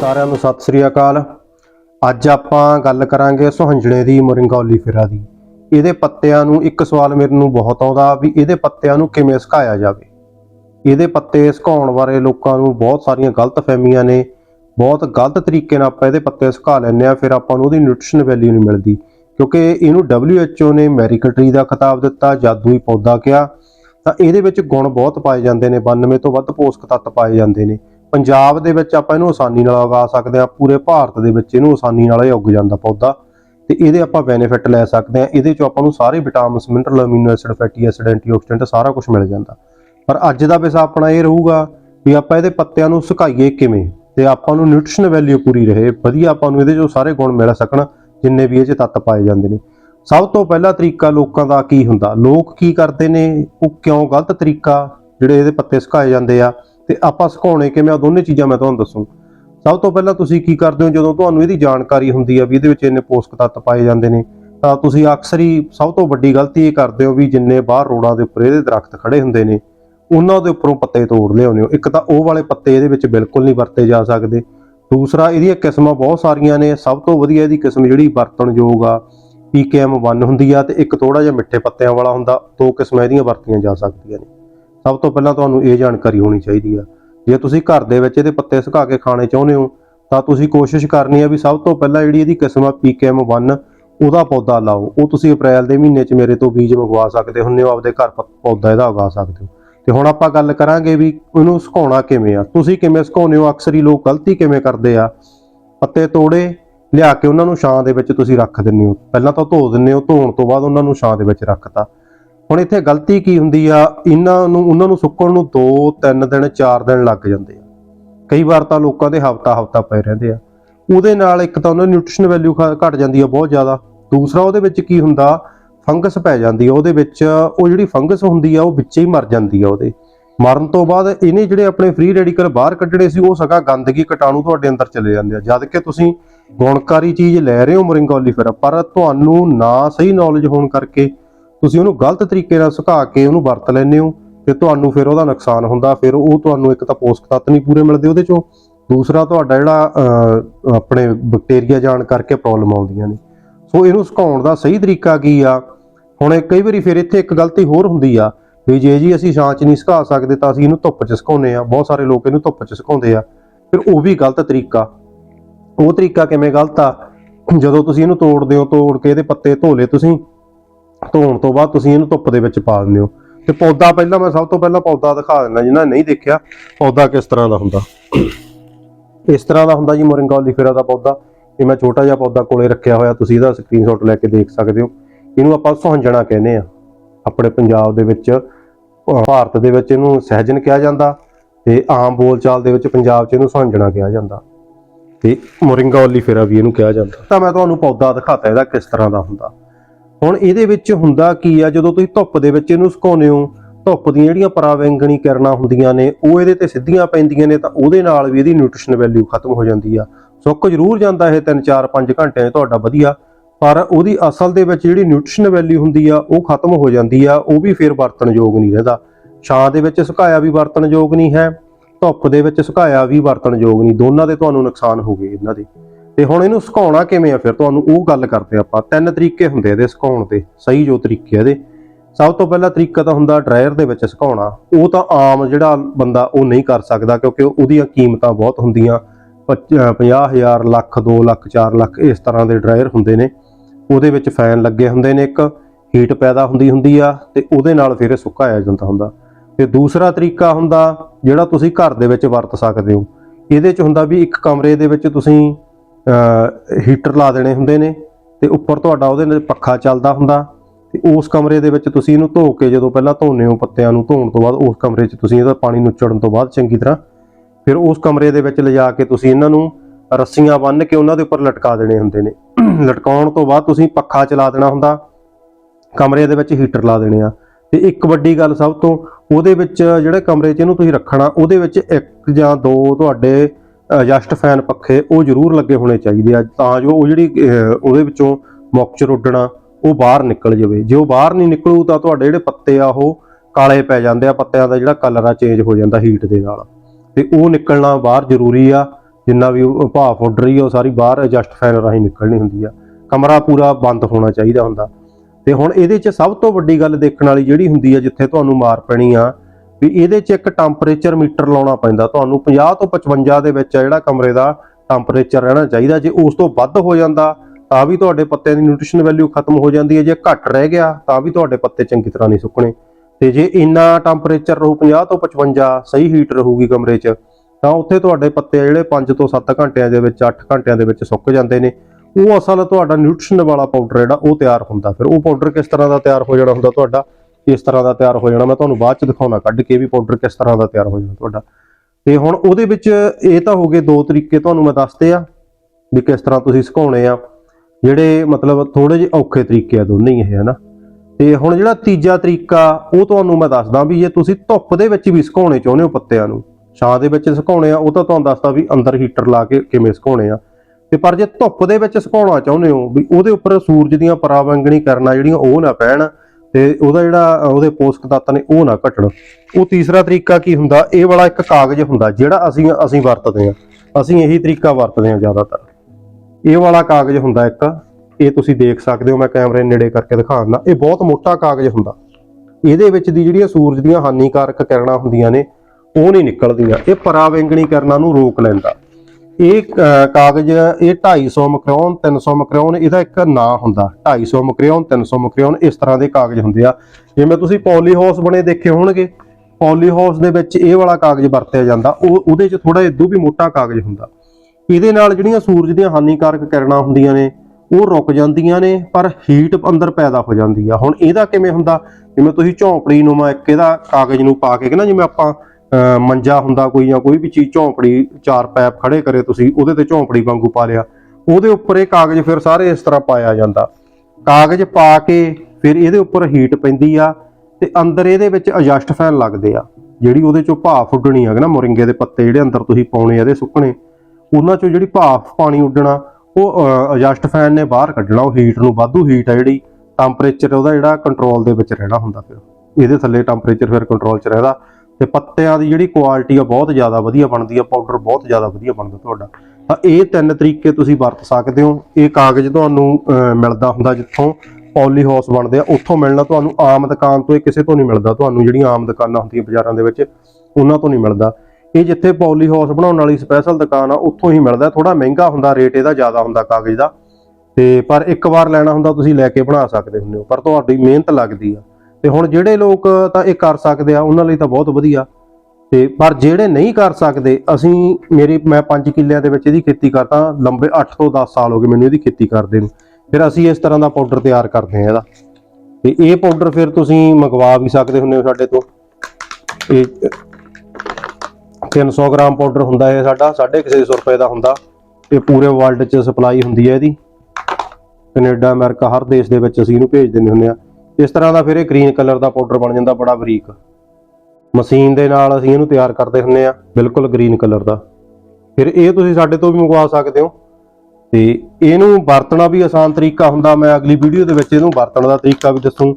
ਸਾਰਿਆਂ ਨੂੰ ਸਤਿ ਸ੍ਰੀ ਅਕਾਲ। ਅੱਜ ਆਪਾਂ ਗੱਲ ਕਰਾਂਗੇ ਸੁਹੰਜਣੇ ਦੀ, ਮਰਿੰਗੌਲੀ ਓਲੀਫੇਰਾ ਦੀ। ਇਹਦੇ ਪੱਤਿਆਂ ਨੂੰ ਇੱਕ ਸਵਾਲ ਮੇਰੇ ਨੂੰ ਬਹੁਤ ਆਉਂਦਾ ਵੀ ਇਹਦੇ ਪੱਤਿਆਂ ਨੂੰ ਕਿਵੇਂ ਸੁਕਾਇਆ ਜਾਵੇ? ਇਹਦੇ ਪੱਤੇ ਸੁਕਾਉਣ ਬਾਰੇ ਲੋਕਾਂ ਨੂੰ ਬਹੁਤ ਸਾਰੀਆਂ ਗਲਤ ਫਹਿਮੀਆਂ ਨੇ। ਬਹੁਤ ਗਲਤ ਤਰੀਕੇ ਨਾਲ ਆਪਾਂ ਇਹਦੇ ਪੱਤੇ ਸੁਕਾ ਲੈਂਦੇ ਆ ਫਿਰ ਆਪਾਂ ਨੂੰ ਉਹਦੀ ਨਿਊਟ੍ਰੀਸ਼ਨ ਵੈਲਿਊ ਨਹੀਂ ਮਿਲਦੀ। ਕਿਉਂਕਿ ਇਹਨੂੰ WHO ਨੇ ਮੈਰੀਕਲ ਟਰੀ ਦਾ ਖਿਤਾਬ ਦਿੱਤਾ, ਜਾਦੂਈ ਪੌਦਾ ਕਿਹਾ। ਤਾਂ ਇਹਦੇ ਵਿੱਚ ਗੁਣ ਬਹੁਤ ਪਾਏ ਜਾਂਦੇ ਨੇ 92 ਤੋਂ ਵੱਧ ਪੋਸ਼ਕ ਤੱਤ ਪਾਏ ਜਾਂਦੇ ਨੇ। ਪੰਜਾਬ ਦੇ ਵਿੱਚ ਆਪਾਂ ਇਹਨੂੰ ਆਸਾਨੀ ਨਾਲ ਉਗਾ ਸਕਦੇ ਹਾਂ, ਪੂਰੇ ਭਾਰਤ ਦੇ ਵਿੱਚ ਇਹਨੂੰ ਆਸਾਨੀ ਨਾਲ ਇਹ ਉੱਗ ਜਾਂਦਾ ਪੌਦਾ ਤੇ ਇਹਦੇ ਆਪਾਂ ਬੈਨੀਫਿਟ ਲੈ ਸਕਦੇ ਹਾਂ। ਇਹਦੇ ਚੋਂ ਆਪਾਂ ਨੂੰ ਸਾਰੇ vitamins mineral amino acid fatty acid antioxidant ਸਾਰਾ ਕੁਝ ਮਿਲ ਜਾਂਦਾ। ਪਰ ਅੱਜ ਦਾ ਵਿਸ਼ਾ ਆਪਣਾ ਇਹ ਰਹੂਗਾ ਵੀ ਆਪਾਂ ਇਹਦੇ ਪੱਤਿਆਂ ਨੂੰ ਸੁਕਾਈਏ ਕਿਵੇਂ ਤੇ ਆਪਾਂ ਨੂੰ ਨਿਊਟ੍ਰੀਸ਼ਨ ਵੈਲਿਊ ਪੂਰੀ ਰਹੇ, ਵਧੀਆ ਆਪਾਂ ਨੂੰ ਇਹਦੇ ਚੋਂ ਸਾਰੇ ਗੁਣ ਮਿਲ ਸਕਣ, ਜਿੰਨੇ ਵੀ ਇਹ ਚ ਤੱਤ ਪਾਏ ਜਾਂਦੇ ਨੇ। ਸਭ ਤੋਂ ਪਹਿਲਾ ਤਰੀਕਾ ਲੋਕਾਂ ਦਾ ਕੀ ਹੁੰਦਾ? ਲੋਕ ਕੀ ਕਰਦੇ ਨੇ? ਉਹ ਕਿਉਂ ਗਲਤ ਤਰੀਕਾ ਜਿਹੜੇ ਇਹਦੇ ਪੱਤੇ ਸੁਕਾਏ ਜਾਂਦੇ ਆ? ਤੇ ਆਪਾਂ ਸੁਕਾਉਣੇ ਕਿਵੇਂ ਆ ਦੋਨੇ ਚੀਜ਼ਾਂ ਮੈਂ ਤੁਹਾਨੂੰ ਦੱਸੂ। ਸਭ ਤੋਂ ਪਹਿਲਾਂ ਤੁਸੀਂ ਕੀ ਕਰਦੇ ਹੋ, ਜਦੋਂ ਤੁਹਾਨੂੰ ਇਹਦੀ ਜਾਣਕਾਰੀ ਹੁੰਦੀ ਆ ਵੀ ਇਹਦੇ ਵਿੱਚ ਇੰਨੇ ਪੋਸ਼ਕ ਤੱਤ ਪਾਏ ਜਾਂਦੇ ਨੇ, ਤਾਂ ਤੁਸੀਂ ਅਕਸਰ ਹੀ ਸਭ ਤੋਂ ਵੱਡੀ ਗਲਤੀ ਇਹ ਕਰਦੇ ਹੋ ਵੀ ਜਿੰਨੇ ਬਾਹਰ ਰੋਡਾਂ ਦੇ ਉੱਪਰ ਇਹਦੇ ਦਰਖਤ ਖੜੇ ਹੁੰਦੇ ਨੇ, ਉਹਨਾਂ ਦੇ ਉੱਪਰੋਂ ਪੱਤੇ ਤੋੜ ਲਿਆਉਂਦੇ ਹੋ। ਇੱਕ ਤਾਂ ਉਹ ਵਾਲੇ ਪੱਤੇ ਇਹਦੇ ਵਿੱਚ ਬਿਲਕੁਲ ਨਹੀਂ ਵਰਤੇ ਜਾ ਸਕਦੇ। ਦੂਸਰਾ, ਇਹਦੀਆਂ ਕਿਸਮਾਂ ਬਹੁਤ ਸਾਰੀਆਂ ਨੇ, ਸਭ ਤੋਂ ਵਧੀਆ ਇਹਦੀ ਕਿਸਮ ਜਿਹੜੀ ਵਰਤਣਯੋਗ ਆ PKM 1 ਹੁੰਦੀ ਆ ਤੇ ਇੱਕ ਥੋੜਾ ਜਿਹਾ ਮਿੱਠੇ ਪੱਤਿਆਂ ਵਾਲਾ ਹੁੰਦਾ, ਦੋ ਕਿਸਮਾਂ ਇਹਦੀਆਂ ਵਰਤੀਆਂ ਜਾ ਸਕਦੀਆਂ ਨੇ। ਸਭ ਤੋਂ ਪਹਿਲਾਂ ਤੁਹਾਨੂੰ ਇਹ ਜਾਣਕਾਰੀ ਹੋਣੀ ਚਾਹੀਦੀ ਆ। ਜੇ ਤੁਸੀਂ ਘਰ ਦੇ ਵਿੱਚ ਇਹਦੇ ਪੱਤੇ ਸੁਕਾ ਕੇ ਖਾਣੇ ਚਾਹੁੰਦੇ ਹੋ, ਤਾਂ ਤੁਸੀਂ ਕੋਸ਼ਿਸ਼ ਕਰਨੀ ਆ ਵੀ ਸਭ ਤੋਂ ਪਹਿਲਾਂ ਜਿਹੜੀ ਇਹਦੀ ਕਿਸਮ ਆ PKM 1 ਉਹਦਾ ਪੌਦਾ ਲਾਓ। ਉਹ ਤੁਸੀਂ ਅਪ੍ਰੈਲ ਦੇ ਮਹੀਨੇ 'ਚ ਮੇਰੇ ਤੋਂ ਬੀਜ ਮੰਗਵਾ ਸਕਦੇ ਹੁੰਦੇ ਹੋ, ਆਪਦੇ ਘਰ ਪੌਦਾ ਇਹਦਾ ਉਗਾ ਸਕਦੇ ਹੋ। ਤੇ ਹੁਣ ਆਪਾਂ ਗੱਲ ਕਰਾਂਗੇ ਵੀ ਇਹਨੂੰ ਸੁਕਾਉਣਾ ਕਿਵੇਂ ਆ। ਤੁਸੀਂ ਕਿਵੇਂ ਸੁਕਾਉਂਦੇ ਹੋ? ਅਕਸਰ ਹੀ ਲੋਕ ਗਲਤੀ ਕਿਵੇਂ ਕਰਦੇ ਆ? ਪੱਤੇ ਤੋੜੇ, ਲਿਆ ਕੇ ਉਹਨਾਂ ਨੂੰ ਛਾਂ ਦੇ ਵਿੱਚ ਤੁਸੀਂ ਰੱਖ ਦਿੰਦੇ ਹੋ। ਪਹਿਲਾਂ ਤਾਂ ਧੋ ਦਿੰਦੇ ਹੋ, ਧੋਣ ਤੋਂ ਬਾਅਦ ਉਹਨਾਂ ਨੂੰ ਛਾਂ ਦੇ ਵਿੱਚ ਰੱਖਤਾ। ਹੁਣ ਇੱਥੇ ਗਲਤੀ ਕੀ ਹੁੰਦੀ ਆ? ਇਹਨਾਂ ਨੂੰ, ਉਹਨਾਂ ਨੂੰ ਸੁੱਕਣ ਨੂੰ 2 3 ਦਿਨ 4 ਦਿਨ ਲੱਗ ਜਾਂਦੇ ਆ। ਕਈ ਵਾਰ ਤਾਂ ਲੋਕਾਂ ਦੇ ਹਫਤਾ ਹਫਤਾ ਪਏ ਰਹਿੰਦੇ ਆ। ਉਹਦੇ ਨਾਲ ਇੱਕ ਤਾਂ ਉਹਨਾਂ ਦੀ ਨਿਊਟ੍ਰੀਸ਼ਨ ਵੈਲਿਊ ਘਟ ਜਾਂਦੀ ਆ ਬਹੁਤ ਜ਼ਿਆਦਾ। ਦੂਸਰਾ ਉਹਦੇ ਵਿੱਚ ਕੀ ਹੁੰਦਾ? ਫੰਗਸ ਪੈ ਜਾਂਦੀ ਆ। ਉਹਦੇ ਵਿੱਚ ਉਹ ਜਿਹੜੀ ਫੰਗਸ ਹੁੰਦੀ ਆ, ਉਹ ਵਿੱਚੇ ਹੀ ਮਰ ਜਾਂਦੀ ਆ ਉਹਦੇ। ਮਰਨ ਤੋਂ ਬਾਅਦ ਇਹਨੇ ਜਿਹੜੇ ਆਪਣੇ ਫ੍ਰੀ ਰੈਡੀਕਲ ਬਾਹਰ ਕੱਢਣੇ ਸੀ, ਉਹ ਸਗਾ ਗੰਦਗੀ, ਕੀਟਾਣੂ ਤੁਹਾਡੇ ਅੰਦਰ ਚਲੇ ਜਾਂਦੇ ਆ। ਜਦ ਕਿ ਤੁਸੀਂ ਗੁਣਕਾਰੀ ਚੀਜ਼ ਲੈ ਰਹੇ ਹੋ ਮੋਰਿੰਗਾ ਓਲੀਫੇਰਾ ਪਰ ਤੁਹਾਨੂੰ ਨਾ ਸਹੀ ਨੌਲੇਜ ਹੋਣ ਕਰਕੇ ਤੁਸੀਂ ਉਹਨੂੰ ਗਲਤ ਤਰੀਕੇ ਨਾਲ ਸੁਕਾ ਕੇ ਉਹਨੂੰ ਵਰਤ ਲੈਂਦੇ ਹੋ ਤੇ ਤੁਹਾਨੂੰ ਫਿਰ ਉਹਦਾ ਨੁਕਸਾਨ ਹੁੰਦਾ, ਫਿਰ ਉਹ ਤੁਹਾਨੂੰ ਇੱਕ ਤਾਂ ਪੋਸ਼ਕ ਤੱਤ ਨਹੀਂ ਪੂਰੇ ਮਿਲਦੇ ਉਹਦੇ ਚੋਂ। ਦੂਸਰਾ ਤੁਹਾਡਾ ਜਿਹੜਾ ਆਪਣੇ ਬੈਕਟੀਰੀਆ ਜਾਣ ਕਰਕੇ ਪ੍ਰੋਬਲਮ ਆਉਂਦੀਆਂ ਨੇ। ਸੋ ਇਹਨੂੰ ਸੁਕਾਉਣ ਦਾ ਸਹੀ ਤਰੀਕਾ ਕੀ ਆ? ਹੁਣ ਕਈ ਵਾਰੀ ਫਿਰ ਇੱਥੇ ਇੱਕ ਗਲਤੀ ਹੋਰ ਹੁੰਦੀ ਆ ਵੀ ਜੇ ਜੀ ਅਸੀਂ ਛਾਂ 'ਚ ਨਹੀਂ ਸੁਕਾ ਸਕਦੇ ਤਾਂ ਅਸੀਂ ਇਹਨੂੰ ਧੁੱਪ 'ਚ ਸੁਕਾਉਂਦੇ ਆ। ਬਹੁਤ ਸਾਰੇ ਲੋਕ ਇਹਨੂੰ ਧੁੱਪ 'ਚ ਸੁਕਾਉਂਦੇ ਆ। ਫਿਰ ਉਹ ਵੀ ਗਲਤ ਤਰੀਕਾ। ਉਹ ਤਰੀਕਾ ਕਿਵੇਂ ਗਲਤ ਆ? ਜਦੋਂ ਤੁਸੀਂ ਇਹਨੂੰ ਤੋੜਦੇ ਹੋ, ਤੋੜ ਕੇ ਇਹਦੇ ਪੱਤੇ ਧੋ ਲਏ ਤੁਸੀਂ ਧੋਣ ਤੋਂ ਬਾਅਦ ਤੁਸੀਂ ਇਹਨੂੰ ਧੁੱਪ ਦੇ ਵਿੱਚ ਪਾ ਦਿੰਦੇ ਹੋ। ਤੇ ਪੌਦਾ ਪਹਿਲਾਂ ਮੈਂ ਸਭ ਤੋਂ ਪਹਿਲਾਂ ਪੌਦਾ ਦਿਖਾ ਦਿੰਦਾ ਜਿਨ੍ਹਾਂ ਨੇ ਨਹੀਂ ਦੇਖਿਆ, ਪੌਦਾ ਕਿਸ ਤਰ੍ਹਾਂ ਦਾ ਹੁੰਦਾ। ਇਸ ਤਰ੍ਹਾਂ ਦਾ ਹੁੰਦਾ ਜੀ ਮੋਰਿੰਗਾ ਓਲੀਫੇਰਾ ਦਾ ਪੌਦਾ। ਇਹ ਮੈਂ ਛੋਟਾ ਜਿਹਾ ਪੌਦਾ ਕੋਲੇ ਰੱਖਿਆ ਹੋਇਆ, ਤੁਸੀਂ ਇਹਦਾ ਸਕਰੀਨਸ਼ਾਟ ਲੈ ਕੇ ਦੇਖ ਸਕਦੇ ਹੋ। ਇਹਨੂੰ ਆਪਾਂ ਸੁਹੰਜਣਾ ਕਹਿੰਦੇ ਆ ਆਪਣੇ ਪੰਜਾਬ ਦੇ ਵਿੱਚ ਭਾਰਤ ਦੇ ਵਿੱਚ ਇਹਨੂੰ ਸਹਿਜਨ ਕਿਹਾ ਜਾਂਦਾ ਤੇ ਆਮ ਬੋਲਚਾਲ ਦੇ ਵਿੱਚ ਪੰਜਾਬ 'ਚ ਇਹਨੂੰ ਸੁਹੰਜਣਾ ਕਿਹਾ ਜਾਂਦਾ। ਤੇ ਮੋਰਿੰਗਾ ਓਲੀਫੇਰਾ ਵੀ ਇਹਨੂੰ ਕਿਹਾ ਜਾਂਦਾ। ਤਾਂ ਮੈਂ ਤੁਹਾਨੂੰ ਪੌਦਾ ਦਿਖਾਤਾ ਇਹਦਾ ਕਿਸ ਤਰ੍ਹਾਂ ਦਾ ਹੁੰਦਾ। ਹੁਣ ਇਹਦੇ ਵਿੱਚ ਹੁੰਦਾ ਕੀ ਆ, ਜਦੋਂ ਤੁਸੀਂ ਧੁੱਪ ਦੇ ਵਿੱਚ ਇਹਨੂੰ ਸੁਕਾਉਂਦੇ ਹੋ, ਧੁੱਪ ਦੀਆਂ ਜਿਹੜੀਆਂ ਪਰਾਵੈਂਗਣੀ ਕਿਰਨਾਂ ਹੁੰਦੀਆਂ ਨੇ, ਉਹ ਇਹਦੇ ਤੇ ਸਿੱਧੀਆਂ ਪੈਂਦੀਆਂ ਨੇ, ਤਾਂ ਉਹਦੇ ਨਾਲ ਵੀ ਇਹਦੀ ਨਿਊਟ੍ਰੀਸ਼ਨ ਵੈਲਿਊ ਖਤਮ ਹੋ ਜਾਂਦੀ ਆ। ਸੁੱਕ ਜ਼ਰੂਰ ਜਾਂਦਾ ਇਹ 3 4 5 ਘੰਟਿਆਂ 'ਚ ਤੁਹਾਡਾ ਵਧੀਆ, ਪਰ ਉਹਦੀ ਅਸਲ ਦੇ ਵਿੱਚ ਜਿਹੜੀ ਨਿਊਟ੍ਰੀਸ਼ਨ ਵੈਲਿਊ ਹੁੰਦੀ ਆ, ਉਹ ਖਤਮ ਹੋ ਜਾਂਦੀ ਆ, ਉਹ ਵੀ ਫਿਰ ਵਰਤਣਯੋਗ ਨਹੀਂ ਰਹਿੰਦਾ। ਛਾਂ ਦੇ ਵਿੱਚ ਸੁਕਾਇਆ ਵੀ ਵਰਤਣਯੋਗ ਨਹੀਂ ਹੈ, ਧੁੱਪ ਦੇ ਵਿੱਚ ਸੁਕਾਇਆ ਵੀ ਵਰਤਣਯੋਗ ਨਹੀਂ, ਦੋਨਾਂ ਦੇ ਤੁਹਾਨੂੰ ਨੁਕਸਾਨ ਹੋ ਗਏ ਇਹਨਾਂ ਦੇ। ਤੇ ਹੁਣ ਇਹਨੂੰ ਸੁਕਾਉਣਾ ਕਿਵੇਂ ਆ? ਫਿਰ ਤੁਹਾਨੂੰ ਉਹ ਗੱਲ ਕਰਦੇ ਆਪਾਂ। ਤਿੰਨ ਤਰੀਕੇ ਹੁੰਦੇ ਇਹਦੇ ਸੁਕਾਉਣ ਦੇ, ਸਹੀ ਜੋ ਤਰੀਕੇ ਇਹਦੇ। ਸਭ ਤੋਂ ਪਹਿਲਾ ਤਰੀਕਾ ਤਾਂ ਹੁੰਦਾ ਡਰਾਇਰ ਦੇ ਵਿੱਚ ਸੁਕਾਉਣਾ। ਉਹ ਤਾਂ ਆਮ ਜਿਹੜਾ ਬੰਦਾ ਉਹ ਨਹੀਂ ਕਰ ਸਕਦਾ ਕਿਉਂਕਿ ਉਹਦੀਆਂ ਕੀਮਤਾਂ ਬਹੁਤ ਹੁੰਦੀਆਂ। 50000 ਲੱਖ 2 ਲੱਖ 4 ਲੱਖ ਇਸ ਤਰ੍ਹਾਂ ਦੇ ਡਰਾਇਰ ਹੁੰਦੇ ਨੇ। ਉਹਦੇ ਵਿੱਚ ਫੈਨ ਲੱਗੇ ਹੁੰਦੇ ਨੇ ਇੱਕ, ਹੀਟ ਪੈਦਾ ਹੁੰਦੀ ਹੁੰਦੀ ਆ ਤੇ ਉਹਦੇ ਨਾਲ ਫਿਰ ਇਹ ਸੁਕਾਇਆ ਜਾਂਦਾ ਹੁੰਦਾ। ਤੇ ਦੂਸਰਾ ਤਰੀਕਾ ਹੁੰਦਾ ਜਿਹੜਾ ਤੁਸੀਂ ਘਰ ਦੇ ਵਿੱਚ ਵਰਤ ਸਕਦੇ ਹੋ। ਇਹਦੇ 'ਚ ਹੁੰਦਾ ਵੀ ਇੱਕ ਕਮਰੇ ਦੇ ਵਿੱਚ ਤੁਸੀਂ ਹੀਟਰ ਲਾ ਦੇਣੇ ਹੁੰਦੇ ਨੇ ਤੇ ਉੱਪਰ ਤੁਹਾਡਾ ਉਹਦੇ ਨਾਲ ਪੱਖਾ ਚੱਲਦਾ ਹੁੰਦਾ ਤੇ ਉਸ ਕਮਰੇ ਦੇ ਵਿੱਚ ਤੁਸੀਂ ਇਹਨੂੰ ਧੋ ਕੇ ਜਦੋਂ ਪਹਿਲਾਂ ਧੋਨੇ ਹੋ ਪੱਤਿਆਂ ਨੂੰ ਧੋਣ ਤੋਂ ਬਾਅਦ ਉਸ ਕਮਰੇ 'ਚ ਤੁਸੀਂ ਇਹਦਾ ਪਾਣੀ ਨੁੱਚੜਨ ਤੋਂ ਬਾਅਦ ਚੰਗੀ ਤਰ੍ਹਾਂ ਫਿਰ ਉਸ ਕਮਰੇ ਦੇ ਵਿੱਚ ਲਿਜਾ ਕੇ ਤੁਸੀਂ ਇਹਨਾਂ ਨੂੰ ਰੱਸੀਆਂ ਬੰਨ੍ਹ ਕੇ ਉਹਨਾਂ ਦੇ ਉੱਪਰ ਲਟਕਾ ਦੇਣੇ ਹੁੰਦੇ ਨੇ। ਲਟਕਾਉਣ ਤੋਂ ਬਾਅਦ ਤੁਸੀਂ ਪੱਖਾ ਚਲਾ ਦੇਣਾ ਹੁੰਦਾ, ਕਮਰੇ ਦੇ ਵਿੱਚ ਹੀਟਰ ਲਾ ਦੇਣੇ ਆ। ਤੇ ਇੱਕ ਵੱਡੀ ਗੱਲ ਸਭ ਤੋਂ, ਉਹਦੇ ਵਿੱਚ ਜਿਹੜੇ ਕਮਰੇ 'ਚ ਇਹਨੂੰ ਤੁਸੀਂ ਰੱਖਣਾ, ਉਹਦੇ ਵਿੱਚ ਇੱਕ ਜਾਂ ਦੋ ਤੁਹਾਡੇ ਐਡਜਸਟ ਫੈਨ ਪੱਖੇ ਉਹ ਜ਼ਰੂਰ ਲੱਗੇ ਹੋਣੇ ਚਾਹੀਦੇ ਆ, ਤਾਂ ਜੋ ਉਹ ਜਿਹੜੀ ਉਹਦੇ ਵਿੱਚੋਂ ਮੌਕਚਰ ਉੱਡਣਾ, ਉਹ ਬਾਹਰ ਨਿਕਲ ਜਾਵੇ। ਜੇ ਉਹ ਬਾਹਰ ਨਹੀਂ ਨਿਕਲੂ ਤਾਂ ਤੁਹਾਡੇ ਜਿਹੜੇ ਪੱਤੇ ਆ ਉਹ ਕਾਲੇ ਪੈ ਜਾਂਦੇ ਆ, ਪੱਤਿਆਂ ਦਾ ਜਿਹੜਾ ਕਲਰ ਆ ਚੇਂਜ ਹੋ ਜਾਂਦਾ ਹੀਟ ਦੇ ਨਾਲ। ਤੇ ਉਹ ਨਿਕਲਣਾ ਬਾਹਰ ਜ਼ਰੂਰੀ ਆ, ਜਿੰਨਾ ਵੀ ਉਹ ਭਾਫ ਉੱਡ ਰਹੀ ਆ, ਉਹ ਸਾਰੀ ਬਾਹਰ ਐਡਜਸਟ ਫੈਨ ਰਾਹੀਂ ਨਿਕਲਣੀ ਹੁੰਦੀ ਆ। ਕਮਰਾ ਪੂਰਾ ਬੰਦ ਹੋਣਾ ਚਾਹੀਦਾ ਹੁੰਦਾ। ਤੇ ਹੁਣ ਇਹਦੇ 'ਚ ਸਭ ਤੋਂ ਵੱਡੀ ਗੱਲ ਦੇਖਣ ਵਾਲੀ ਜਿਹੜੀ ਹੁੰਦੀ ਆ, ਜਿੱਥੇ ਤੁਹਾਨੂੰ ਮਾਰ ਪੈਣੀ ਆ ਵੀ ਇਹਦੇ 'ਚ ਇੱਕ ਟੈਂਪਰੇਚਰ ਮੀਟਰ ਲਾਉਣਾ ਪੈਂਦਾ। ਤੁਹਾਨੂੰ 50 ਤੋਂ 55 ਦੇ ਵਿੱਚ ਜਿਹੜਾ ਕਮਰੇ ਦਾ ਟੈਂਪਰੇਚਰ ਰਹਿਣਾ ਚਾਹੀਦਾ। ਜੇ ਉਸ ਤੋਂ ਵੱਧ ਹੋ ਜਾਂਦਾ, ਤਾਂ ਵੀ ਤੁਹਾਡੇ ਪੱਤਿਆਂ ਦੀ ਨਿਊਟ੍ਰੀਸ਼ਨ ਵੈਲਿਊ ਖਤਮ ਹੋ ਜਾਂਦੀ ਹੈ। ਜੇ ਘੱਟ ਰਹਿ ਗਿਆ, ਤਾਂ ਵੀ ਤੁਹਾਡੇ ਪੱਤੇ ਚੰਗੀ ਤਰ੍ਹਾਂ ਨਹੀਂ ਸੁੱਕਣੇ। ਤੇ ਜੇ ਇੰਨਾ ਟੈਂਪਰੇਚਰ ਰਹੂ 50 ਤੋਂ 55 ਸਹੀ ਹੀਟ ਰਹੂਗੀ ਕਮਰੇ 'ਚ, ਤਾਂ ਉੱਥੇ ਤੁਹਾਡੇ ਪੱਤੇ ਜਿਹੜੇ 5 ਤੋਂ 7 ਘੰਟਿਆਂ ਦੇ ਵਿੱਚ 8 ਘੰਟਿਆਂ ਦੇ ਵਿੱਚ ਸੁੱਕ ਜਾਂਦੇ ਨੇ। ਉਹ ਅਸਲ ਤੁਹਾਡਾ ਨਿਊਟ੍ਰੀਸ਼ਨ ਵਾਲਾ ਪਾਊਡਰ ਜਿਹੜਾ, ਉਹ ਤਿਆਰ ਹੁੰਦਾ। ਫਿਰ ਉਹ ਪਾਊਡਰ ਕਿਸ ਤਰ੍ਹਾਂ ਦਾ ਤਿਆਰ ਹੋ ਜਾਣਾ ਹੁੰਦਾ ਤੁਹਾਡਾ? ਇਸ ਤਰ੍ਹਾਂ ਦਾ ਤਿਆਰ ਹੋ ਜਾਣਾ, ਮੈਂ ਤੁਹਾਨੂੰ ਬਾਅਦ ਚ ਦਿਖਾਉਣਾ, ਕੱਢ ਕੇ ਵੀ ਪਾਊਡਰ ਕਿਸ ਤਰ੍ਹਾਂ ਦਾ ਤਿਆਰ ਹੋ ਜਾਣਾ ਤੁਹਾਡਾ। ਤੇ ਹੁਣ ਉਹਦੇ ਵਿੱਚ ਇਹ ਤਾਂ ਹੋ ਗਏ ਦੋ ਤਰੀਕੇ ਤੁਹਾਨੂੰ ਮੈਂ ਦੱਸਦੇ ਆ, ਵੀ ਕਿਸ ਤਰ੍ਹਾਂ ਤੁਸੀਂ ਸੁਕਾਉਣੇ ਆ। ਜਿਹੜੇ ਮਤਲਬ ਥੋੜੇ ਜਿਹੇ ਔਖੇ ਤਰੀਕੇ ਆ ਦੋਨੇ ਹੀ ਇਹ, ਹਨਾ। ਤੇ ਹੁਣ ਜਿਹੜਾ ਤੀਜਾ ਤਰੀਕਾ, ਉਹ ਤੁਹਾਨੂੰ ਮੈਂ ਦੱਸਦਾ ਵੀ ਜੇ ਤੁਸੀਂ ਧੁੱਪ ਦੇ ਵਿੱਚ ਵੀ ਸੁਕਾਉਣੇ ਚਾਹੁੰਦੇ ਹੋ ਪੱਤਿਆਂ ਨੂੰ, ਛਾਂ ਦੇ ਵਿੱਚ ਸੁਕਾਉਣੇ ਆ, ਉਹ ਤਾਂ ਤੁਹਾਨੂੰ ਦੱਸਦਾ ਵੀ ਅੰਦਰ ਹੀਟਰ ਲਾ ਕੇ ਕਿਵੇਂ ਸੁਕਾਉਣੇ ਆ। ਤੇ ਪਰ ਜੇ ਧੁੱਪ ਦੇ ਵਿੱਚ ਸੁਕਾਉਣਾ ਚਾਹੁੰਦੇ ਹੋ, ਵੀ ਉਹਦੇ ਉੱਪਰ ਸੂਰਜ ਦੀਆਂ ਪਰਾਵੰਗਣੀ ਕਰਨਾ, ਜਿਹੜੀਆਂ ਉਹ ਨਾ ਪੈਣ ਤੇ ਉਹਦਾ ਜਿਹੜਾ ਉਹਦੇ ਪੋਸ਼ਕ ਤੱਤ ਨੇ ਉਹ ਨਾ ਘਟਣ। ਉਹ ਤੀਸਰਾ ਤਰੀਕਾ ਕੀ ਹੁੰਦਾ? ਇਹ ਵਾਲਾ ਇੱਕ ਕਾਗਜ਼ ਹੁੰਦਾ, ਜਿਹੜਾ ਅਸੀਂ ਅਸੀਂ ਵਰਤਦੇ ਆ ਅਸੀਂ ਇਹੀ ਤਰੀਕਾ ਵਰਤਦੇ ਆ ਜ਼ਿਆਦਾਤਰ। ਇਹ ਵਾਲਾ ਕਾਗਜ਼ ਹੁੰਦਾ ਇੱਕ, ਇਹ ਤੁਸੀਂ ਦੇਖ ਸਕਦੇ ਹੋ, ਮੈਂ ਕੈਮਰੇ ਨੇੜੇ ਕਰਕੇ ਦਿਖਾਉਣਾ ਇਹ ਬਹੁਤ ਮੋਟਾ ਕਾਗਜ਼ ਹੁੰਦਾ। ਇਹਦੇ ਵਿੱਚ ਦੀ ਜਿਹੜੀਆਂ ਸੂਰਜ ਦੀਆਂ ਹਾਨੀਕਾਰਕ ਕਿਰਨਾਂ ਹੁੰਦੀਆਂ ਨੇ, ਉਹ ਨਹੀਂ ਨਿਕਲਦੀਆਂ। ਇਹ ਪਰਾਵੈਂਗਣੀ ਕਿਰਨਾਂ ਨੂੰ ਰੋਕ ਲੈਂਦਾ। ਇਹ ਕਾਗਜ਼ ਇਹ 250 ਮਕਰੋਨ 300 ਮਕਰੋਨ, ਇਹਦਾ ਇੱਕ ਨਾਂ ਹੁੰਦਾ। 250 ਮਕਰੋਨ 300 ਮਕਰੋਨ, ਇਸ ਤਰ੍ਹਾਂ ਦੇ ਕਾਗਜ਼ ਹੁੰਦੇ ਆ। ਜਿਵੇਂ ਤੁਸੀਂ ਪੌਲੀ ਬਣੇ ਦੇਖੇ ਹੋਣਗੇ ਪੌਲੀ ਦੇ ਵਿੱਚ ਇਹ ਵਾਲਾ ਕਾਗਜ਼ ਵਰਤਿਆ ਜਾਂਦਾ। ਉਹ, ਉਹਦੇ 'ਚ ਥੋੜਾ ਇਦੋਂ ਵੀ ਮੋਟਾ ਕਾਗਜ਼ ਹੁੰਦਾ। ਇਹਦੇ ਨਾਲ ਜਿਹੜੀਆਂ ਸੂਰਜ ਦੀਆਂ ਹਾਨੀਕਾਰਕ ਕਿਰਨਾਂ ਹੁੰਦੀਆਂ ਨੇ, ਉਹ ਰੁਕ ਜਾਂਦੀਆਂ ਨੇ, ਪਰ ਹੀਟ ਅੰਦਰ ਪੈਦਾ ਹੋ ਜਾਂਦੀ ਆ। ਹੁਣ ਇਹਦਾ ਕਿਵੇਂ ਹੁੰਦਾ? ਜਿਵੇਂ ਤੁਸੀਂ ਝੌਂਪੜੀ ਨੂੰ ਮੈਂ ਇੱਕ ਇਹਦਾ ਕਾਗਜ਼ ਨੂੰ ਪਾ ਕੇ, ਕਿ ਨਾ ਜਿਵੇਂ ਆਪਾਂ ਮੰਜਾ ਹੁੰਦਾ ਕੋਈ ਜਾਂ ਕੋਈ ਵੀ ਚੀਜ਼ ਝੌਂਪੜੀ, ਚਾਰ ਪੈਪ ਖੜੇ ਕਰੇ ਤੁਸੀਂ, ਉਹਦੇ ਤੇ ਝੌਂਪੜੀ ਵਾਂਗੂ ਪਾ ਲਿਆ। ਉਹਦੇ ਉੱਪਰ ਇਹ ਕਾਗਜ਼ ਫਿਰ ਸਾਰੇ ਇਸ ਤਰ੍ਹਾਂ ਪਾਇਆ ਜਾਂਦਾ। ਕਾਗਜ਼ ਪਾ ਕੇ ਫਿਰ ਇਹਦੇ ਉੱਪਰ ਹੀਟ ਪੈਂਦੀ ਆ ਤੇ ਅੰਦਰ ਇਹਦੇ ਵਿੱਚ ਅਜਸਟ ਫੈਨ ਲੱਗਦੇ ਆ। ਜਿਹੜੀ ਉਹਦੇ ਚੋਂ ਭਾਫ ਉੱਡਣੀ ਆ ਨਾ, ਮੋਰਿੰਗੇ ਦੇ ਪੱਤੇ ਜਿਹੜੇ ਅੰਦਰ ਤੁਸੀਂ ਪਾਉਣੇ ਆ, ਇਹਦੇ ਸੁੱਕਣੇ, ਉਹਨਾਂ ਚੋਂ ਜਿਹੜੀ ਭਾਫ ਪਾਣੀ ਉੱਡਣਾ, ਉਹ ਅਜਸਟ ਫੈਨ ਨੇ ਬਾਹਰ ਕੱਢਣਾ, ਉਹ ਹੀਟ ਨੂੰ ਵਾਧੂ ਹੀਟ ਆ ਜਿਹੜੀ ਟੈਂਪਰੇਚਰ ਉਹਦਾ ਜਿਹੜਾ ਕੰਟਰੋਲ ਦੇ ਵਿੱਚ ਰਹਿਣਾ ਹੁੰਦਾ ਫਿਰ। ਇਹਦੇ ਥੱਲੇ ਟੈਂਪਰੇਚਰ ਫਿਰ ਕੰਟਰੋਲ 'ਚ ਰਹਿੰਦਾ। ਤੇ ਪੱਤਿਆਂ ਦੀ ਜਿਹੜੀ ਕੁਆਲਿਟੀ ਆ ਬਹੁਤ ਜ਼ਿਆਦਾ ਵਧੀਆ ਬਣਦੀ ਆ ਪਾਊਡਰ ਬਹੁਤ ਜ਼ਿਆਦਾ ਵਧੀਆ ਬਣਦਾ ਤੁਹਾਡਾ। ਤਾਂ ਇਹ ਤਿੰਨ ਤਰੀਕੇ ਤੁਸੀਂ ਵਰਤ ਸਕਦੇ ਹੋ। ਇਹ ਕਾਗਜ਼ ਤੁਹਾਨੂੰ ਮਿਲਦਾ ਹੁੰਦਾ ਜਿੱਥੋਂ ਪੌਲੀ ਹਾਊਸ ਬਣਦੇ ਆ, ਉੱਥੋਂ ਮਿਲਣਾ ਤੁਹਾਨੂੰ ਆਮ ਦੁਕਾਨ ਤੋਂ ਇਹ ਕਿਸੇ ਤੋਂ ਨਹੀਂ ਮਿਲਦਾ। ਤੁਹਾਨੂੰ ਜਿਹੜੀਆਂ ਆਮ ਦੁਕਾਨਾਂ ਹੁੰਦੀਆਂ ਬਾਜ਼ਾਰਾਂ ਦੇ ਵਿੱਚ, ਉਹਨਾਂ ਤੋਂ ਨਹੀਂ ਮਿਲਦਾ। ਇਹ ਜਿੱਥੇ ਪੌਲੀ ਹਾਊਸ ਬਣਾਉਣ ਵਾਲੀ ਸਪੈਸ਼ਲ ਦੁਕਾਨ ਆ, ਉੱਥੋਂ ਹੀ ਮਿਲਦਾ। ਥੋੜਾ ਮਹਿੰਗਾ ਹੁੰਦਾ ਰੇਟ ਇਹਦਾ ਜ਼ਿਆਦਾ ਹੁੰਦਾ ਕਾਗਜ਼ ਦਾ। ਤੇ ਪਰ ਇੱਕ ਵਾਰ ਲੈਣਾ ਹੁੰਦਾ, ਤੁਸੀਂ ਲੈ ਕੇ ਬਣਾ ਸਕਦੇ ਹੁੰਦੇ ਹੋ। ਪਰ ਤੁਹਾਡੀ ਮਿਹਨਤ ਲੱਗਦੀ ਆ। ਤੇ ਹੁਣ ਜਿਹੜੇ ਲੋਕ ਤਾਂ ਇਹ ਕਰ ਸਕਦੇ ਆ, ਉਹਨਾਂ ਲਈ ਤਾਂ ਬਹੁਤ ਵਧੀਆ। ਤੇ ਪਰ ਜਿਹੜੇ ਨਹੀਂ ਕਰ ਸਕਦੇ, ਅਸੀਂ ਮੇਰੀ, ਮੈਂ 5 ਕਿੱਲਿਆਂ ਦੇ ਵਿੱਚ ਇਹਦੀ ਖੇਤੀ ਕਰਦਾ, ਲੰਬੇ 8 ਤੋਂ 10 ਸਾਲ ਹੋ ਗਏ ਮੈਨੂੰ ਇਹਦੀ ਖੇਤੀ ਕਰਦੇ ਨੂੰ। ਫਿਰ ਅਸੀਂ ਇਸ ਤਰ੍ਹਾਂ ਦਾ ਪਾਊਡਰ ਤਿਆਰ ਕਰਦੇ ਆ ਇਹਦਾ। ਤੇ ਇਹ ਪਾਊਡਰ ਫਿਰ ਤੁਸੀਂ ਮੰਗਵਾ ਵੀ ਸਕਦੇ ਹੁੰਦੇ ਹੋ ਸਾਡੇ ਤੋਂ। ਇਹ 300 ਗ੍ਰਾਮ ਪਾਊਡਰ ਹੁੰਦਾ ਹੈ ਸਾਡਾ 650 ਰੁਪਏ ਦਾ ਹੁੰਦਾ। ਇਹ ਪੂਰੇ ਵਰਲਡ 'ਚ ਸਪਲਾਈ ਹੁੰਦੀ ਹੈ ਇਹਦੀ। ਕੈਨੇਡਾ, ਅਮਰੀਕਾ, ਹਰ ਦੇਸ਼ ਦੇ ਵਿੱਚ ਅਸੀਂ ਇਹਨੂੰ ਭੇਜ ਦਿੰਦੇ ਹੁੰਦੇ ਆ ਇਸ ਤਰ੍ਹਾਂ ਦਾ ਫਿਰ ਇਹ ਗ੍ਰੀਨ ਕਲਰ ਦਾ ਪਾਊਡਰ ਬਣ ਜਾਂਦਾ ਬੜਾ ਬਰੀਕ। ਮਸ਼ੀਨ ਦੇ ਨਾਲ ਅਸੀਂ ਇਹਨੂੰ ਤਿਆਰ ਕਰਦੇ ਹੁੰਦੇ ਆ, ਬਿਲਕੁਲ ਗ੍ਰੀਨ ਕਲਰ ਦਾ। ਫਿਰ ਇਹ ਤੁਸੀਂ ਸਾਡੇ ਤੋਂ ਵੀ ਮੰਗਵਾ ਸਕਦੇ ਹੋ। ਤੇ ਇਹਨੂੰ ਵਰਤਣਾ ਵੀ ਆਸਾਨ ਤਰੀਕਾ ਹੁੰਦਾ, ਮੈਂ ਅਗਲੀ ਵੀਡੀਓ ਦੇ ਵਿੱਚ ਇਹਨੂੰ ਵਰਤਣ ਦਾ ਤਰੀਕਾ ਵੀ ਦੱਸੂ।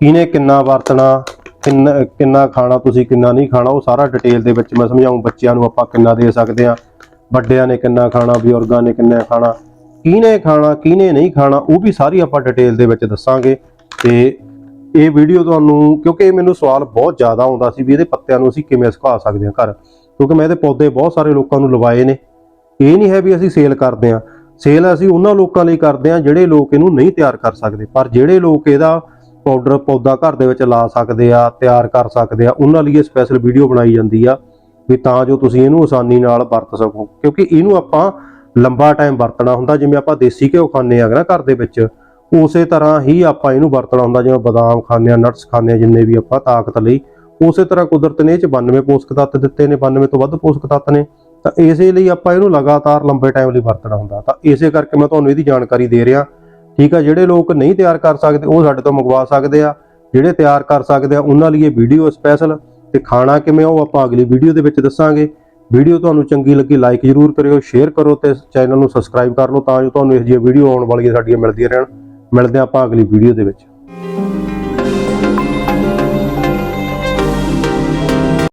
ਕਿਹਨੇ ਕਿੰਨਾ ਵਰਤਣਾ, ਕਿੰਨਾ ਕਿੰਨਾ ਖਾਣਾ, ਤੁਸੀਂ ਕਿੰਨਾ ਨਹੀਂ ਖਾਣਾ, ਉਹ ਸਾਰਾ ਡਿਟੇਲ ਦੇ ਵਿੱਚ ਮੈਂ ਸਮਝਾਉਂ ਬੱਚਿਆਂ ਨੂੰ ਆਪਾਂ ਕਿੰਨਾ ਦੇ ਸਕਦੇ ਆ ਵੱਡਿਆਂ ਨੇ ਕਿੰਨਾ ਖਾਣਾ, ਬਜ਼ੁਰਗਾਂ ਨੇ ਕਿੰਨਾ ਖਾਣਾ, ਕਿਹਨੇ ਖਾਣਾ, ਕਿਹਨੇ ਨਹੀਂ ਖਾਣਾ, ਉਹ ਵੀ ਸਾਰੀ ਆਪਾਂ ਡਿਟੇਲ ਦੇ ਵਿੱਚ ਦੱਸਾਂਗੇ। ਤੇ ਇਹ ਵੀਡੀਓ ਤੁਹਾਨੂੰ, ਕਿਉਂਕਿ ਇਹ ਮੈਨੂੰ ਸਵਾਲ ਬਹੁਤ ਜ਼ਿਆਦਾ ਆਉਂਦਾ ਸੀ ਵੀ ਇਹਦੇ ਪੱਤਿਆਂ ਨੂੰ ਅਸੀਂ ਕਿਵੇਂ ਸੁਕਾ ਸਕਦੇ ਹਾਂ ਘਰ। ਕਿਉਂਕਿ ਮੈਂ ਇਹਦੇ ਪੌਦੇ ਬਹੁਤ ਸਾਰੇ ਲੋਕਾਂ ਨੂੰ ਲਵਾਏ ਨੇ। ਇਹ ਨਹੀਂ ਹੈ ਵੀ ਅਸੀਂ ਸੇਲ ਕਰਦੇ ਹਾਂ। ਸੇਲ ਅਸੀਂ ਉਹਨਾਂ ਲੋਕਾਂ ਲਈ ਕਰਦੇ ਹਾਂ ਜਿਹੜੇ ਲੋਕ ਇਹਨੂੰ ਨਹੀਂ ਤਿਆਰ ਕਰ ਸਕਦੇ। ਪਰ ਜਿਹੜੇ ਲੋਕ ਇਹਦਾ ਪਾਊਡਰ ਪੌਦਾ ਘਰ ਦੇ ਵਿੱਚ ਲਾ ਸਕਦੇ ਆ, ਤਿਆਰ ਕਰ ਸਕਦੇ ਆ, ਉਹਨਾਂ ਲਈ ਇਹ ਸਪੈਸ਼ਲ ਵੀਡੀਓ ਬਣਾਈ ਜਾਂਦੀ ਆ ਵੀ ਤਾਂ ਜੋ ਤੁਸੀਂ ਇਹਨੂੰ ਆਸਾਨੀ ਨਾਲ ਵਰਤ ਸਕੋ। ਕਿਉਂਕਿ ਇਹਨੂੰ ਆਪਾਂ ਲੰਬਾ ਟਾਈਮ ਵਰਤਣਾ ਹੁੰਦਾ, ਜਿਵੇਂ ਆਪਾਂ ਦੇਸੀ ਘਿਓ ਖਾਂਦੇ ਆ ਨਾ ਘਰ ਦੇ ਵਿੱਚ ਉਸੇ ਤਰ੍ਹਾਂ ਹੀ ਆਪਾਂ ਇਹਨੂੰ ਵਰਤਣਾ ਹੁੰਦਾ, ਜਿਵੇਂ ਬਦਾਮ ਖਾਂਦੇ ਆ ਨਟਸ ਖਾਂਦੇ ਆ, ਜਿੰਨੇ ਵੀ ਆਪਾਂ ਤਾਕਤ ਲਈ, ਉਸੇ ਤਰ੍ਹਾਂ ਕੁਦਰਤ ਨੇ ਇਹ ਚ 92 ਪੋਸ਼ਕ ਤੱਤ ਦਿੱਤੇ ਨੇ 92 ਤੋਂ ਵੱਧ ਪੋਸ਼ਕ ਤੱਤ ਨੇ। ਤਾਂ ਇਸੇ ਲਈ ਆਪਾਂ ਇਹਨੂੰ ਲਗਾਤਾਰ ਲੰਬੇ ਟਾਈਮ ਲਈ ਵਰਤਣਾ ਹੁੰਦਾ। ਤਾਂ ਇਸੇ ਕਰਕੇ ਮੈਂ ਤੁਹਾਨੂੰ ਇਹਦੀ ਜਾਣਕਾਰੀ ਦੇ ਰਿਹਾ। ਠੀਕ ਆ, ਜਿਹੜੇ ਲੋਕ ਨਹੀਂ ਤਿਆਰ ਕਰ ਸਕਦੇ, ਉਹ ਸਾਡੇ ਤੋਂ ਮੰਗਵਾ ਸਕਦੇ ਆ। ਜਿਹੜੇ ਤਿਆਰ ਕਰ ਸਕਦੇ ਆ, ਉਹਨਾਂ ਲਈ ਇਹ ਵੀਡੀਓ ਸਪੈਸ਼ਲ ਤੇ ਖਾਣਾ ਕਿਵੇਂ ਉਹ ਆਪਾਂ ਅਗਲੀ ਵੀਡੀਓ ਦੇ ਵਿੱਚ ਦੱਸਾਂਗੇ। ਵੀਡੀਓ ਤੁਹਾਨੂੰ ਚੰਗੀ ਲੱਗੀ ਲਾਈਕ ਜਰੂਰ ਕਰਿਓ ਸ਼ੇਅਰ ਕਰੋ ਤੇ ਚੈਨਲ ਨੂੰ ਸਬਸਕ੍ਰਾਈਬ ਕਰ ਲਓ, ਤਾਂ ਜੋ ਤੁਹਾਨੂੰ ਇਹੋ ਜਿਹੀਆਂ ਵੀਡੀਓ ਆਉਣ ਵਾਲੀਆਂ ਸਾਡੀਆਂ ਮਿਲਦੀਆਂ ਰਹਿਣ। ਮਿਲਦੇ ਹਾਂ ਆਪਾਂ ਅਗਲੀ ਵੀਡੀਓ ਦੇ ਵਿੱਚ।